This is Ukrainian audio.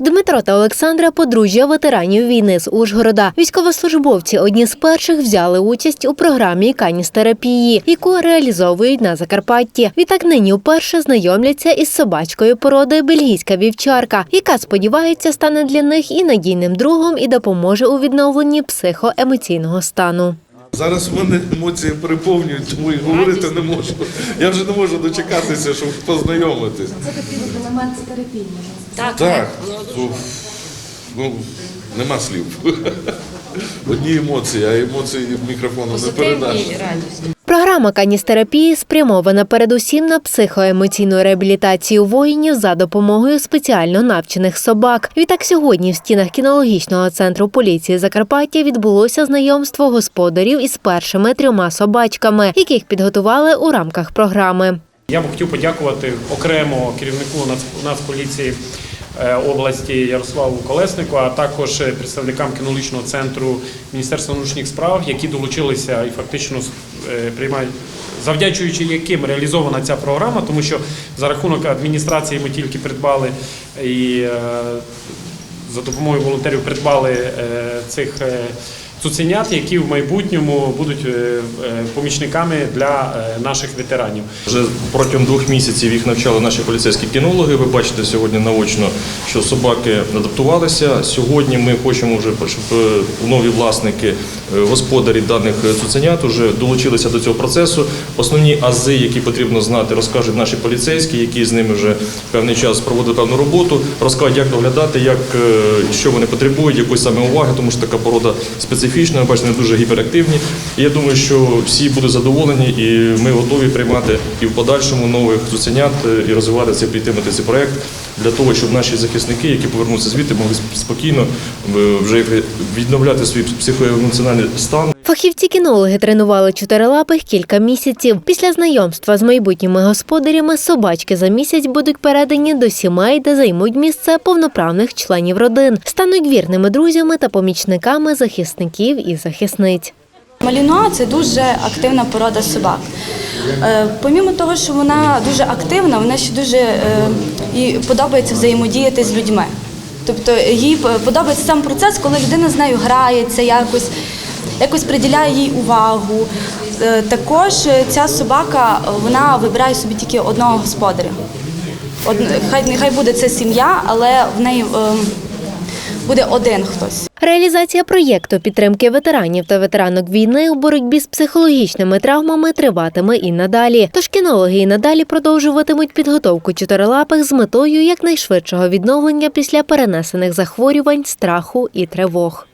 Дмитро та Олександра подружжя ветеранів війни з Ужгорода. Військовослужбовці одні з перших взяли участь у програмі каністерапії, яку реалізовують на Закарпатті. Відтак нині вперше знайомляться із собачкою породи бельгійська вівчарка, яка сподівається стане для них і надійним другом і допоможе у відновленні психоемоційного стану. Зараз в мене емоції переповнюють, тому і говорити не можу. Я вже не можу дочекатися, щоб познайомитись. Це такий елемент терапії. можна Так, уф, ну, нема слів. Одні емоції, а емоції мікрофоном не передаш. Програма каністерапії спрямована передусім на психоемоційну реабілітацію воїнів за допомогою спеціально навчених собак. Відтак сьогодні в стінах кінологічного центру поліції Закарпаття відбулося знайомство господарів із першими трьома собачками, яких підготували у рамках програми. Я б хотів подякувати окремо керівнику Нац- Нацполіції області Ярославу Колеснику, а також е, представникам кінологічного центру Міністерства внутрішніх справ, які долучилися і фактично е, приймають. Завдячуючи яким реалізована ця програма, тому що за рахунок адміністрації ми тільки придбали і е, за допомогою волонтерів придбали е, цих е, цуценят, які в майбутньому будуть е, е, помічниками для е, наших ветеранів. Вже протягом двох місяців їх навчали наші поліцейські кінологи. Ви бачите сьогодні наочно, що собаки адаптувалися. Сьогодні ми хочемо вже, щоб нові власники, господарі даних цуценят вже долучилися до цього процесу. Основні ази, які потрібно знати, розкажуть наші поліцейські, які з ними вже певний час проводили певну роботу, розкажуть, як доглядати, як що вони потребують, якої саме уваги, тому що така порода специфічна. Ви Бачите, вони дуже гіперактивні. І я думаю, що всі будуть задоволені, і ми готові приймати і в подальшому нових цуценят е, і розвивати цей підтримати цей проект для того, щоб наші захисники, які повернуться звідти, могли спокійно е, вже відновляти свій психоемоціональний стан. Фахівці-кінологи тренували чотирилапих кілька місяців. Після знайомства з майбутніми господарями собачки за місяць будуть передані до сімей, де займуть місце повноправних членів родин, стануть вірними друзями та помічниками захисників і захисниць. Малінуа це дуже активна порода собак. Е, Помімо того, що вона дуже активна, вона ще дуже е, їй подобається взаємодіяти з людьми. Тобто їй подобається сам процес, коли людина з нею грається, якось, якось приділяє їй увагу. Е, Також ця собака вона вибирає собі тільки одного господаря. Од- Хай нехай буде це сім'я, але в неї е, буде один хтось. Реалізація проєкту підтримки ветеранів та ветеранок війни у боротьбі з психологічними травмами триватиме і надалі. Тож кінологи і надалі продовжуватимуть підготовку чотирилапих з метою якнайшвидшого відновлення після перенесених захворювань, страху і тривог.